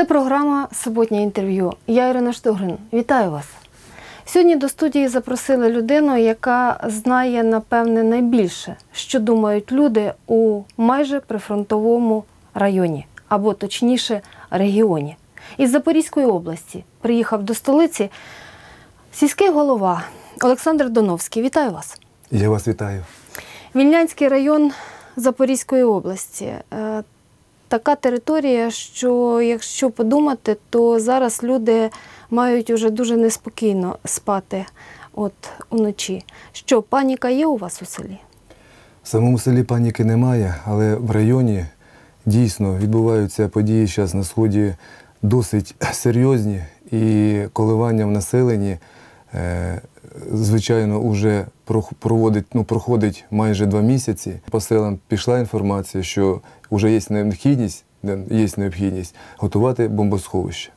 Це програма Суботнє інтерв'ю. Я Ірина Штогрин. Вітаю вас. Сьогодні до студії запросили людину, яка знає, напевне, найбільше, що думають люди у майже прифронтовому районі, або точніше регіоні. Із Запорізької області приїхав до столиці сільський голова Олександр Доновський. Вітаю вас. Я вас вітаю. Вільнянський район Запорізької області. Така територія, що якщо подумати, то зараз люди мають уже дуже неспокійно спати от уночі. Що, паніка є у вас у селі? В самому селі паніки немає, але в районі дійсно відбуваються події зараз на сході досить серйозні, і коливання в населенні, е, звичайно, вже проводить, ну, проходить майже два місяці. По селам пішла інформація, що вже є необхідність, є необхідність готувати бомбосховище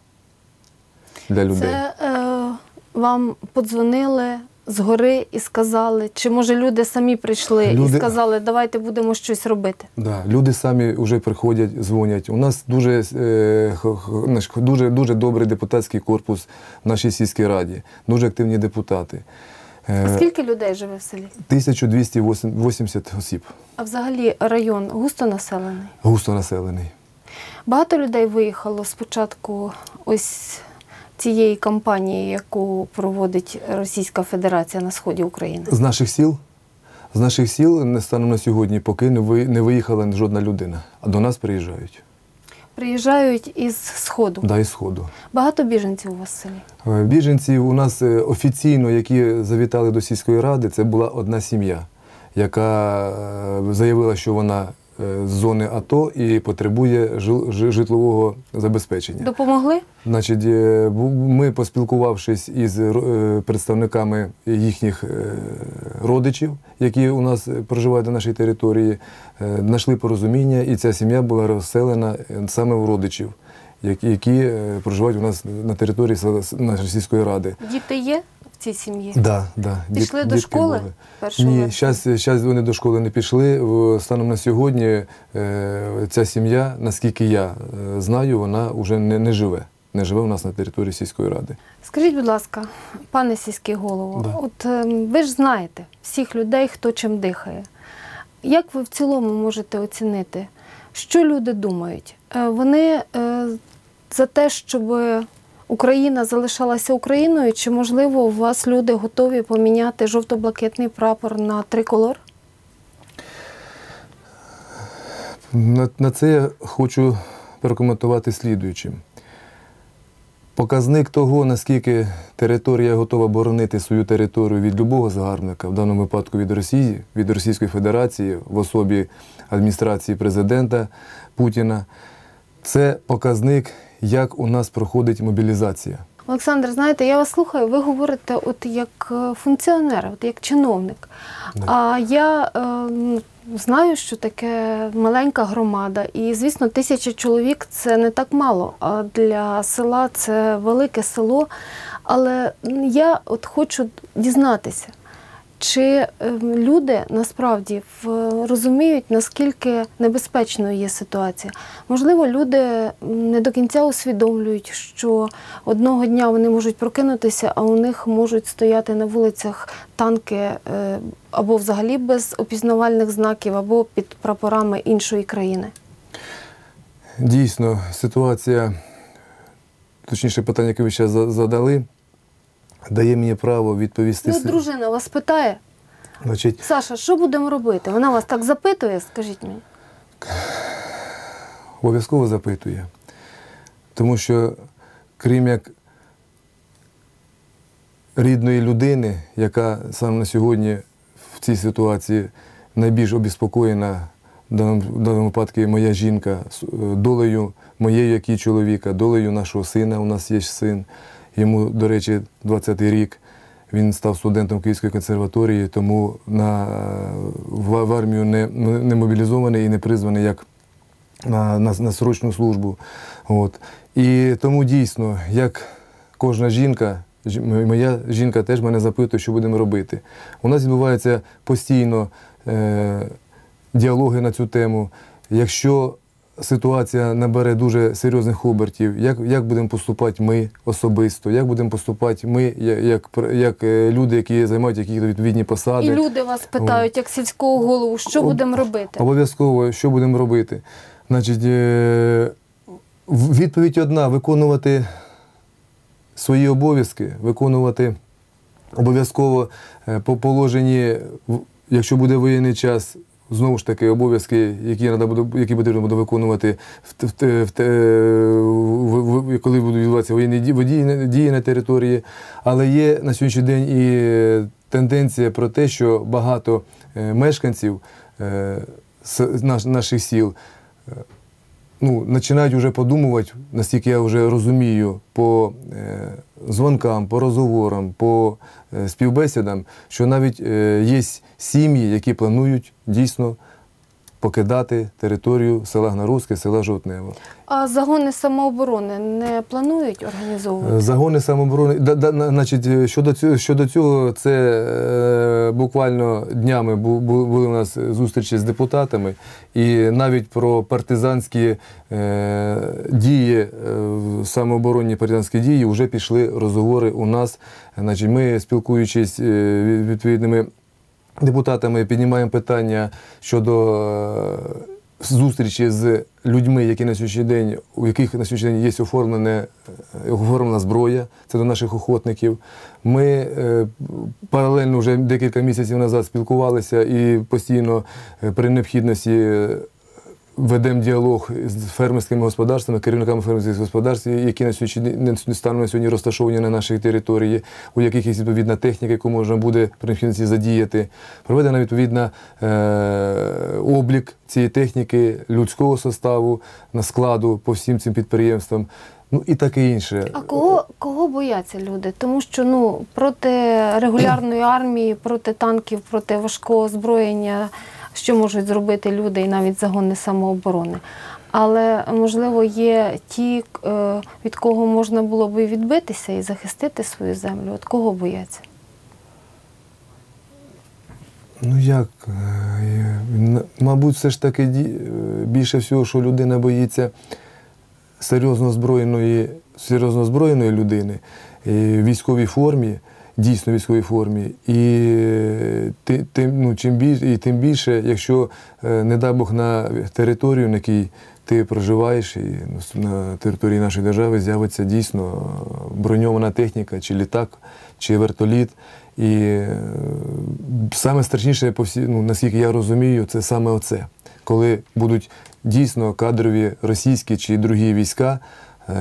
для людей. Це е, вам подзвонили згори і сказали, чи може люди самі прийшли Люди- і сказали, давайте будемо щось робити. Да, люди самі вже приходять, дзвонять. У нас дуже, е, дуже, дуже добрий депутатський корпус в нашій сільській раді, дуже активні депутати. Е, А скільки людей живе в селі? 1280 осіб, А взагалі район густо населений? густо населений. Багато людей виїхало спочатку ось цієї кампанії, яку проводить Російська Федерація на сході України. З наших сіл, з наших сіл не станом на сьогодні, поки не виїхала жодна людина, а до нас приїжджають. Приїжджають із сходу. Да, із сходу. Багато біженців у вас в селі. Е, Біженців у нас е, офіційно, які завітали до сільської ради, це була одна сім'я, яка е, заявила, що вона з зони АТО і потребує житлового забезпечення. Допомогли? Значить, е, ми, поспілкувавшись із е, представниками їхніх е, родичів, які у нас е, проживають на нашій території, е, знайшли порозуміння, і ця сім'я була розселена е, саме у родичів, які, е, проживають у нас на території нашої сільської ради. Діти є в цій сім'ї? Да, да. Пішли діт- до школи? Ні, зараз, зараз вони до школи не пішли. Станом на сьогодні е, ця сім'я, наскільки я е, знаю, вона вже не, не живе. Не живе у нас на території сільської ради. Скажіть, будь ласка, пане сільський голово, Да. от ем, ви ж знаєте всіх людей, хто чим дихає. Як ви в цілому можете оцінити, що люди думають? Е, Вони е, за те, щоб Україна залишалася Україною, чи можливо у вас люди готові поміняти жовто-блакитний прапор на триколор? На, на це я хочу прокоментувати слідуючим. Показник того, наскільки територія готова боронити свою територію від любого загарбника, в даному випадку від Росії, від Російської Федерації в особі адміністрації президента Путіна, це показник, як у нас проходить мобілізація. Олександр, знаєте, я вас слухаю, ви говорите от як е, функціонер, от як чиновник. Да. А я е, знаю, що таке маленька громада, і звісно, тисяча чоловік це не так мало. А для села це велике село. Але я от хочу дізнатися, чи е, люди насправді розуміють, наскільки небезпечною є ситуація. Можливо, люди не до кінця усвідомлюють, що одного дня вони можуть прокинутися, а у них можуть стояти на вулицях танки е, або взагалі без опізнавальних знаків, або під прапорами іншої країни. Дійсно, ситуація, точніше, питання, яке ви за- задали, дає мені право відповісти. Ну, дружина вас питає, Значить, Саша, що будемо робити? Вона вас так запитує, скажіть мені. обов'язково запитує. Тому що, крім як рідної людини, яка саме на сьогодні в цій ситуації найбільш обіспокоєна, в даному, в даному випадку моя жінка, е, долею моєю, як і чоловіка, долею нашого сина, у нас є син. Йому, до речі, 20-й рік. Він став студентом Київської консерваторії, тому на, в, в армію не, не мобілізований і не призваний як на, на, на срочну службу. От. І тому дійсно, як кожна жінка, моя жінка теж мене запитує, що будемо робити. У нас відбувається постійно е, діалоги на цю тему. Якщо ситуація набере дуже серйозних обертів, як, як будемо поступати ми особисто, як будемо поступати ми, як, як е, люди, які займають якісь відповідні посади. І люди вас питають, як сільського голову, що Об- будемо робити? Обов'язково, що будемо робити? Значить, е, відповідь одна: виконувати свої обов'язки, виконувати обов'язково е, по положенні, якщо буде воєнний час. Знову ж таки, обов'язки, які буде, які потрібно буде виконувати в, в, в, в- коли будуть відбуватися воєнні ді- водії- дії на території. Але є на сьогоднішній день і тенденція про те, що багато е, мешканців е, наш, наших сіл е, ну, починають вже подумувати, наскільки я вже розумію, по е, дзвонкам, по розговорам, по е, співбесідам, що навіть е, є сім'ї, які планують дійсно покидати територію села Гнаруське, села Жовтнево. А загони самооборони не планують організовувати? Е, Загони самооборони. Да, да, значить, щодо цього, щодо цього, це буквально днями бу- бу- були у нас зустрічі з депутатами, і навіть про партизанські е, дії, е, самооборонні партизанські дії вже пішли розговори у нас. Значить, ми, спілкуючись е, відповідними депутатами, піднімаємо питання щодо. Е, зустрічі з людьми, які на сьогоднішній день, у яких на сьогоднішній день є оформлене, е, оформлена зброя, це до наших охотників. Ми е, паралельно вже декілька місяців назад спілкувалися і постійно е, при необхідності. Ведемо діалог з фермерськими господарствами, керівниками фермерських господарств, які на сьогодні станом на сьогодні розташовані на нашій території, у яких є відповідна техніка, яку можна буде при необхідності задіяти. Проведена відповідна е, облік цієї техніки, людського составу на складу по всім цим підприємствам. Ну і таке інше. А кого, кого бояться люди? Тому що ну, проти регулярної армії, проти танків, проти важкого озброєння, що можуть зробити люди і навіть загони самооборони. Але, можливо, є ті, е, від кого можна було би відбитися і захистити свою землю. От кого бояться? Ну як? е, Мабуть, все ж таки е, більше всього, що людина боїться серйозно озброєної, серйозно озброєної людини в військовій формі, дійсно військовій формі. І ти- тим, ну, чим більше, і тим більше, якщо, е, не дай Бог, на територію, на якій ти проживаєш, і на території нашої держави з'явиться дійсно броньована техніка, чи літак, чи вертоліт. І е, саме страшніше, по всі, ну, наскільки я розумію, це саме оце. Коли будуть дійсно кадрові російські чи другі війська е,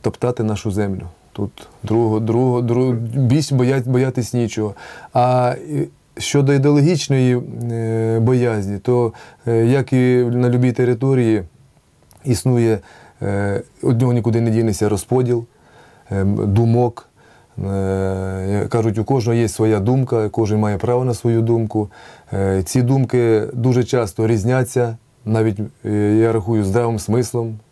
топтати нашу землю. Тут другого, другого, другого більш боять, боятись нічого. А е, щодо ідеологічної е, боязні, то е, як і на будь-якій території існує е, від нього нікуди не дінеться розподіл е, думок. Е, Кажуть, у кожного є своя думка, кожен має право на свою думку. Е, Ці думки дуже часто різняться, навіть е, я рахую здравим смислом е,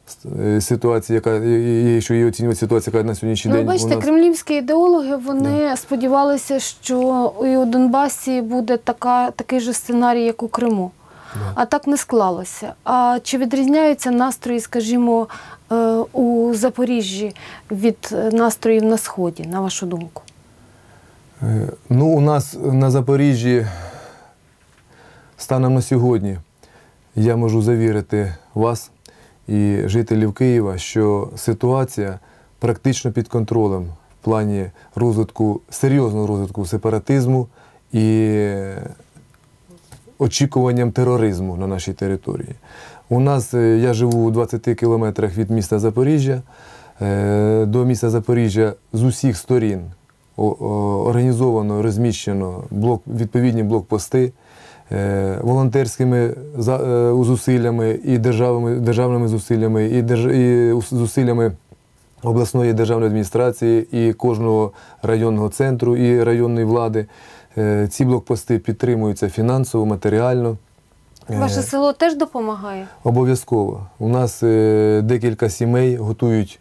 ситуації, яка є, що є оцінювати ситуацію, яка на сьогоднішній Ну, день бачите, у нас. кремлівські ідеологи вони сподівалися, що і у Донбасі буде така, такий же сценарій, як у Криму. А так не склалося. А чи відрізняються настрої, скажімо, е, у Запоріжжі від е, настроїв на Сході, на вашу думку? Е, Ну, у нас на Запоріжжі станом на сьогодні я можу завірити вас і жителів Києва, що ситуація практично під контролем в плані розвитку, серйозного розвитку сепаратизму і очікуванням тероризму на нашій території. У нас, е, я живу у 20 кілометрах від міста Запоріжжя. Е, До міста Запоріжжя з усіх сторін організовано, розміщено блок, відповідні блокпости волонтерськими е, зусиллями і державними, державними зусиллями, і, держ, і зусиллями обласної державної адміністрації, і кожного районного центру, і районної влади. Е, Ці блокпости підтримуються фінансово, матеріально. Е, Ваше село теж допомагає? Обов'язково. У нас е, декілька сімей готують.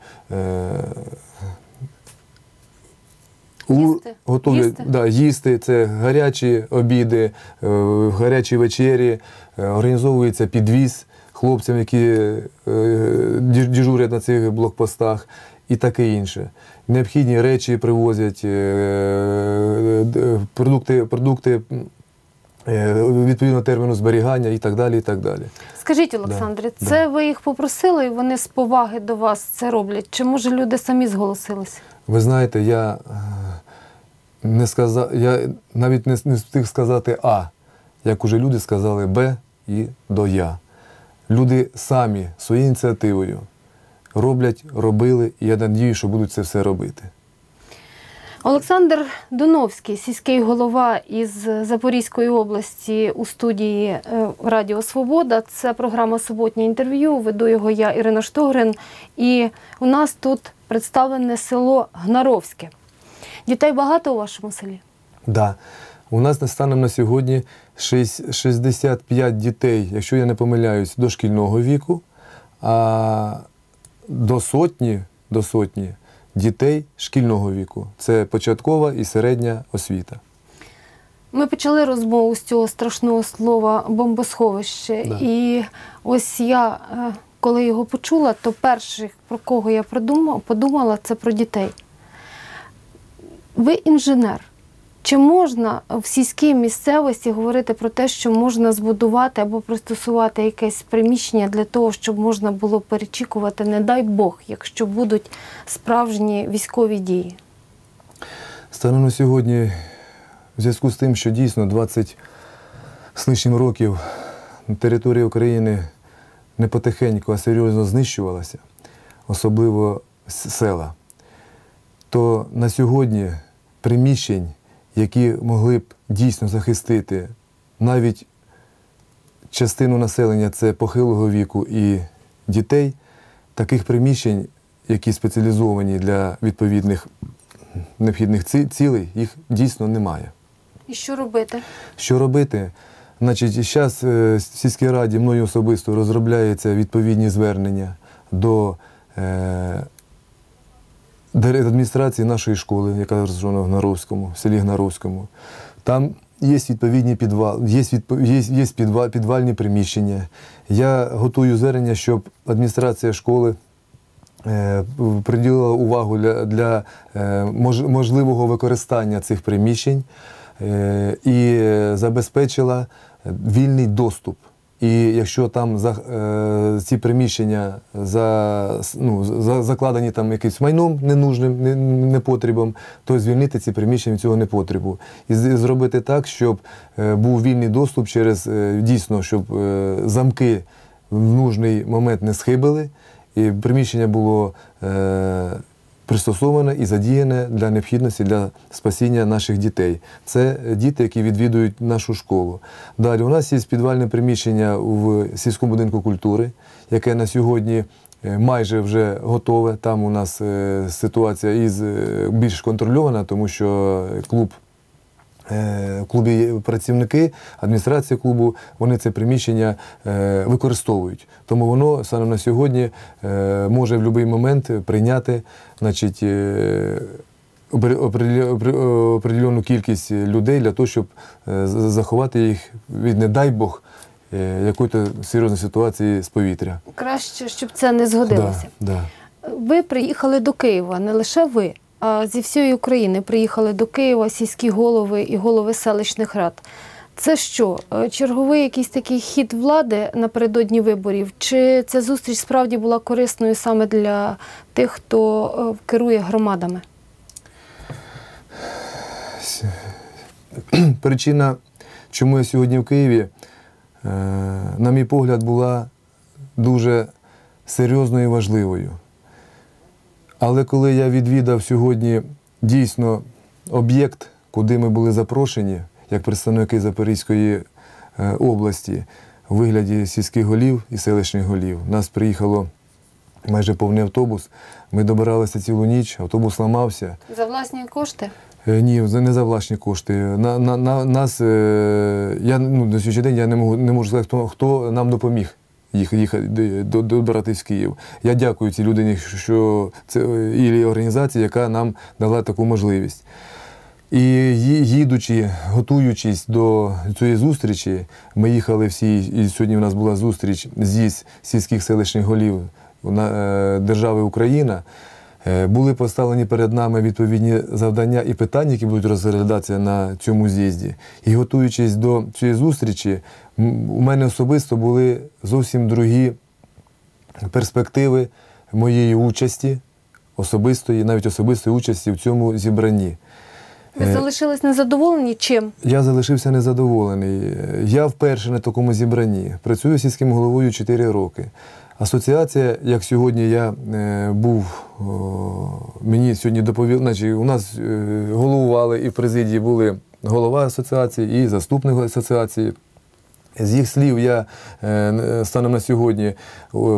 Е, Їсти? готовлять Їсти? Да, їсти. Це гарячі обіди, е, гарячі вечері, е, організовується підвіз хлопцям, які е, діж- дежурять на цих блокпостах, і таке інше. Необхідні речі привозять, е, д- продукти, продукти е, відповідно терміну зберігання і так далі. І так далі. Скажіть, Олександре, да. це ви їх попросили, і вони з поваги до вас це роблять? Чи може люди самі зголосилися? Ви знаєте, я е, не сказав, я навіть не, не встиг сказати А, як уже люди сказали Б і до Я. Люди самі своєю ініціативою роблять, робили, і я надію, що будуть це все робити. Олександр Доновський, сільський голова із Запорізької області у студії е, Радіо Свобода. Це програма Суботнє інтерв'ю. Веду його я, Ірина Штогрин. І у нас тут представлене село Гнаровське. Дітей багато у вашому селі? Да. У нас на- станом на сьогодні 65 дітей, якщо я не помиляюсь, дошкільного віку, а до сотні, до сотні дітей шкільного віку. Це початкова і середня освіта. Ми почали розмову з цього страшного слова бомбосховище. Да. І ось я, е, коли його почула, то перших, про кого я подумала, подумала, це про дітей. Ви інженер. Чи можна в сільській місцевості говорити про те, що можна збудувати або пристосувати якесь приміщення для того, щоб можна було перечікувати, не дай Бог, якщо будуть справжні військові дії? Станом на сьогодні, в зв'язку з тим, що дійсно 20 з лишнім років територія України не потихеньку, а серйозно знищувалася, особливо села, то на сьогодні приміщень, які могли б дійсно захистити навіть частину населення це похилого віку і дітей, таких приміщень, які спеціалізовані для відповідних необхідних цілей, їх дійсно немає. І що робити? Що робити? Значить, зараз в сільській раді мною особисто розробляються відповідні звернення до е, адміністрації нашої школи, яка розташована в Гнаровському, в селі Гнаровському. Там є відповідні підвал, є, є, є підвал, підвальні приміщення. Я готую звернення, щоб адміністрація школи е, приділила увагу для, для е, можливого використання цих приміщень е, і забезпечила вільний доступ. І якщо там за, е, ці приміщення за, ну, за, закладені там якимось майном ненужним, не- непотребом, то звільнити ці приміщення цього непотребу. І зробити так, щоб е, був вільний доступ через е, дійсно, щоб е, замки в нужний момент не схибили, і приміщення було е, пристосоване і задіяне для необхідності для спасіння наших дітей. Це діти, які відвідують нашу школу. Далі у нас є підвальне приміщення в сільському будинку культури, яке на сьогодні. е, Майже вже готове. Там у нас е, ситуація із е, більш контрольована, тому що клуб В клубі працівники, адміністрація клубу, вони це приміщення е, використовують. Тому воно саме на сьогодні е, може в будь-який момент прийняти значить, е, определену кількість людей для того, щоб е, заховати їх від, не дай Бог, е, якої-то серйозної ситуації з повітря. Краще, щоб це не згодилося. Да, да. Ви приїхали до Києва, не лише ви, зі всієї України приїхали до Києва сільські голови і голови селищних рад. Це що, е, черговий якийсь такий хід влади напередодні виборів? Чи ця зустріч справді була корисною саме для тих, хто е, керує громадами? Причина, чому я сьогодні в Києві, е, на мій погляд, була дуже серйозною і важливою. Але коли я відвідав сьогодні дійсно об'єкт, куди ми були запрошені, як представники Запорізької е, області, у вигляді сільських голів і селищних голів, нас приїхало майже повний автобус. Ми добиралися цілу ніч, автобус ламався. За власні кошти? Е, Ні, не за власні кошти. На, на, на нас е, я ну, на сьогоднішній день я не можу не можу сказати, хто, хто нам допоміг їх їхати до, добиратись в Київ. Я дякую цій людині, що це і організації, яка нам дала таку можливість. І їдучи, готуючись до цієї зустрічі, ми їхали всі, і сьогодні в нас була зустріч зі сільських селищних голів е, держави Україна. Е, Були поставлені перед нами відповідні завдання і питання, які будуть розглядатися на цьому з'їзді. І готуючись до цієї зустрічі, у мене особисто були зовсім другі перспективи моєї участі, особистої, навіть особистої участі в цьому зібранні. Ви Е, залишились незадоволені чим? Я залишився незадоволений. Я вперше на такому зібранні. Працюю сільським головою 4 роки. Асоціація, як сьогодні я е, був, мені сьогодні доповіли, значить, у нас е, головували і в президії були голова асоціації і заступник асоціації. З їх слів я е, станом на сьогодні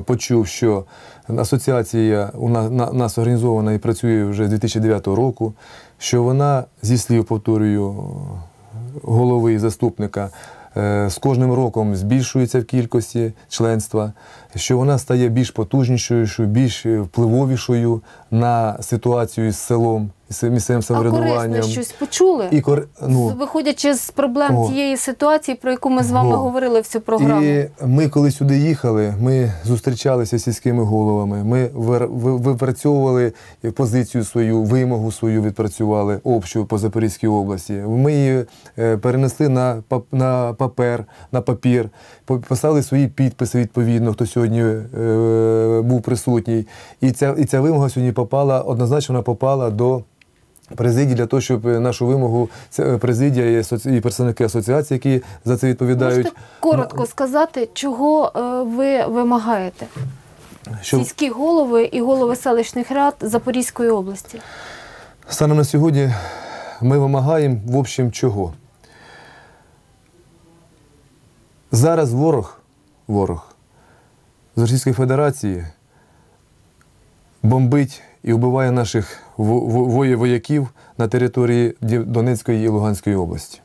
почув, що асоціація у нас, на, нас організована і працює вже з 2009 року, що вона, зі слів повторюю, голови і заступника, з кожним роком збільшується в кількості членства, що вона стає більш потужнішою, більш е, впливовішою на ситуацію з селом, місцевим А корисне щось почули? І кор... ну, Виходячи з проблем О. тієї ситуації, про яку ми з вами О. говорили всю програму. І ми, коли сюди їхали, ми зустрічалися з сільськими головами. Ми випрацьовували позицію свою, вимогу свою відпрацювали общу по Запорізькій області. Ми її е, перенесли на, пап- на папер, на папір, по- поставили свої підписи відповідно, хто сьогодні е, був присутній. І ця, і ця вимога сьогодні попала, однозначно вона попала до президії для того, щоб е, нашу вимогу е, президія і, представники асоціації, які за це відповідають. Можете коротко сказати, чого е, ви вимагаєте? Щоб Сільські голови і голови селищних рад Запорізької області. станом на сьогодні ми вимагаємо в общем чого? Зараз ворог, ворог з Російської Федерації бомбить і вбиває наших во- во- воє- вояків на території Донецької і Луганської області.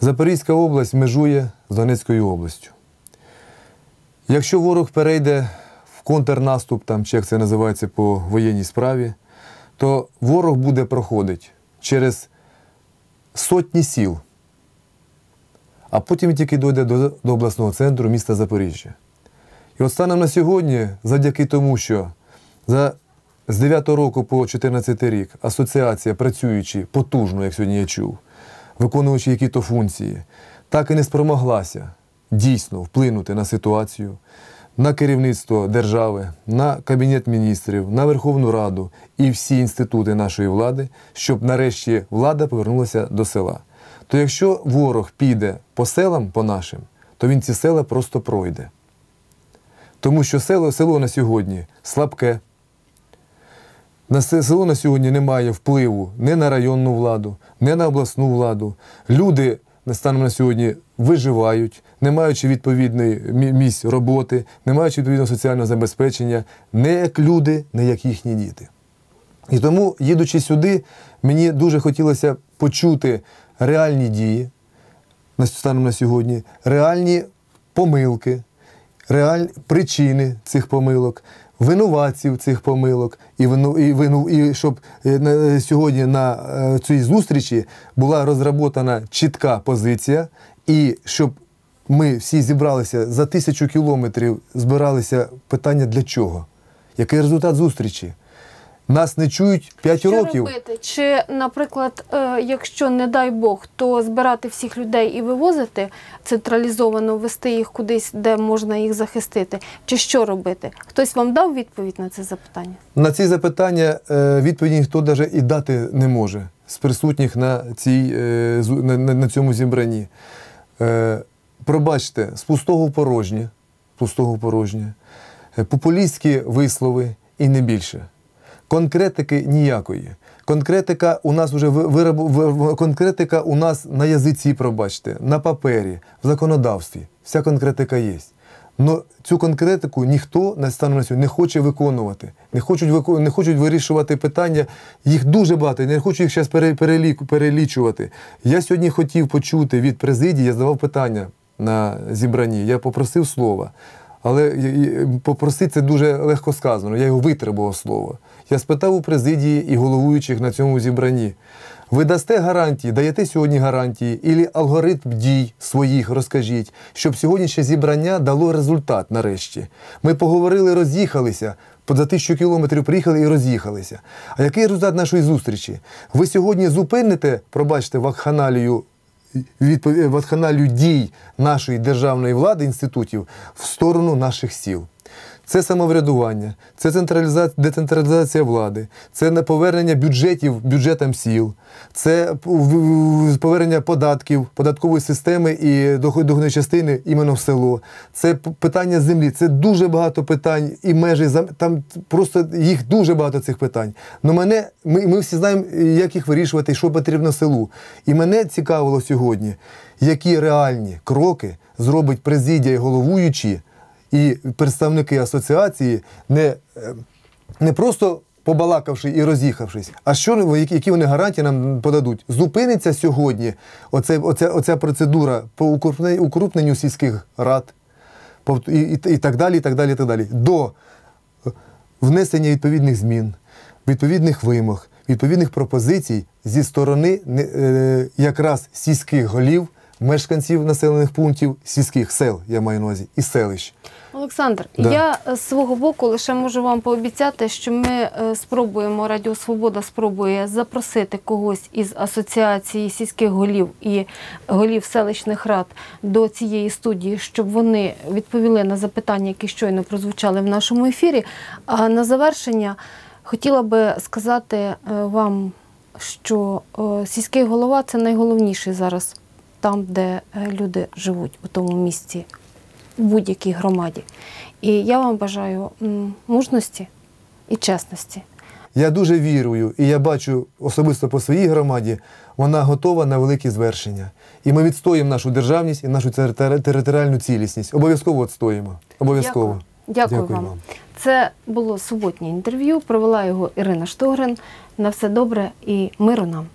Запорізька область межує з Донецькою областю. Якщо ворог перейде в контрнаступ, там, чи як це називається по воєнній справі, то ворог буде проходити через сотні сіл, а потім тільки дойде до, до обласного центру міста Запоріжжя. І от станом на сьогодні, завдяки тому, що за, з 9 року по 14 рік асоціація, працюючи потужно, як сьогодні я чув, виконуючи які-то функції, так і не спромоглася дійсно вплинути на ситуацію, на керівництво держави, на Кабінет міністрів, на Верховну Раду і всі інститути нашої влади, щоб нарешті влада повернулася до села. То якщо ворог піде по селам по нашим, то він ці села просто пройде. Тому що село, село на сьогодні слабке. На село на сьогодні немає впливу ні на районну владу, ні на обласну владу. Люди станом на сьогодні виживають, не маючи відповідної місць роботи, не маючи відповідного соціального забезпечення, не як люди, не як їхні діти. І тому, їдучи сюди, мені дуже хотілося почути реальні дії станом на сьогодні, реальні помилки, реальні причини цих помилок, винуватців цих помилок, і вину, і вину, і щоб е, на, сьогодні на е, цій зустрічі була розроботана чітка позиція, і щоб ми всі зібралися за тисячу кілометрів, збиралися питання для чого? Який результат зустрічі? Нас не чують 5 Що років. робити? Чи, наприклад, е, якщо не дай Бог, то збирати всіх людей і вивозити централізовано, вести їх кудись, де можна їх захистити? Чи що робити? Хтось вам дав відповідь на це запитання? На ці запитання е, відповіді ніхто навіть і дати не може з присутніх на, цій, е, на, цьому зібранні. Пробачте, з пустого порожнє, пустого порожнє, популістські вислови і не більше. Конкретики ніякої. Конкретика у нас вже ви- вираб- ви- в- конкретика у нас на язиці, пробачте, на папері, в законодавстві. Вся конкретика є. Но цю конкретику ніхто на станом не хоче виконувати, не хочуть, вику- не хочуть вирішувати питання. Їх дуже багато, не хочу їх зараз перелічувати. Я сьогодні хотів почути від президії, я задавав питання на зібранні, я попросив слова. Але попросити це дуже легко сказано. Я його витребував слово. Я спитав у президії і головуючих на цьому зібранні. Ви дасте гарантії, даєте сьогодні гарантії, і алгоритм дій своїх розкажіть, щоб сьогоднішнє зібрання дало результат нарешті. Ми поговорили, роз'їхалися. За тисячу кілометрів приїхали і роз'їхалися. А який результат нашої зустрічі? Ви сьогодні зупините, пробачте, вакханалію відпов- ватхана дій нашої державної влади, інститутів в сторону наших сіл. Це самоврядування, це централізація, децентралізація влади, це на повернення бюджетів бюджетам сіл, це повернення податків, податкової системи і доход- доходної частини іменно в село. Це питання землі. Це дуже багато питань і межі там просто їх дуже багато цих питань. Но мене ми, ми всі знаємо, як їх вирішувати, що потрібно селу. І мене цікавило сьогодні, які реальні кроки зробить президія і головуючі і представники асоціації, не, е, не просто побалакавши і роз'їхавшись, а що вони- які, вони гарантії нам подадуть? Зупиниться сьогодні оце, оця, оця процедура по укрупненню, сільських рад і, і, і так далі, і так далі, і так далі. До внесення відповідних змін, відповідних вимог, відповідних пропозицій зі сторони е, якраз сільських голів, мешканців населених пунктів, сільських сел, я маю на увазі, і селищ. Олександр, Да. я е, з свого боку лише можу вам пообіцяти, що ми е, спробуємо, Радіо Свобода спробує запросити когось із асоціації сільських голів і голів селищних рад до цієї студії, щоб вони відповіли на запитання, які щойно прозвучали в нашому ефірі. А на завершення хотіла би сказати е, вам, що сільський голова це найголовніший зараз там, де е, люди живуть, у тому місці в будь-якій громаді. І я вам бажаю мужності і чесності. Я дуже вірую, і я бачу особисто по своїй громаді, вона готова на великі звершення. І ми відстоїмо нашу державність і нашу територіальну цілісність. Обов'язково відстоїмо. Обов'язково. Дякую, Дякую вам. вам. Це було суботнє інтерв'ю. Провела його Ірина Штогрин. На все добре і миру нам.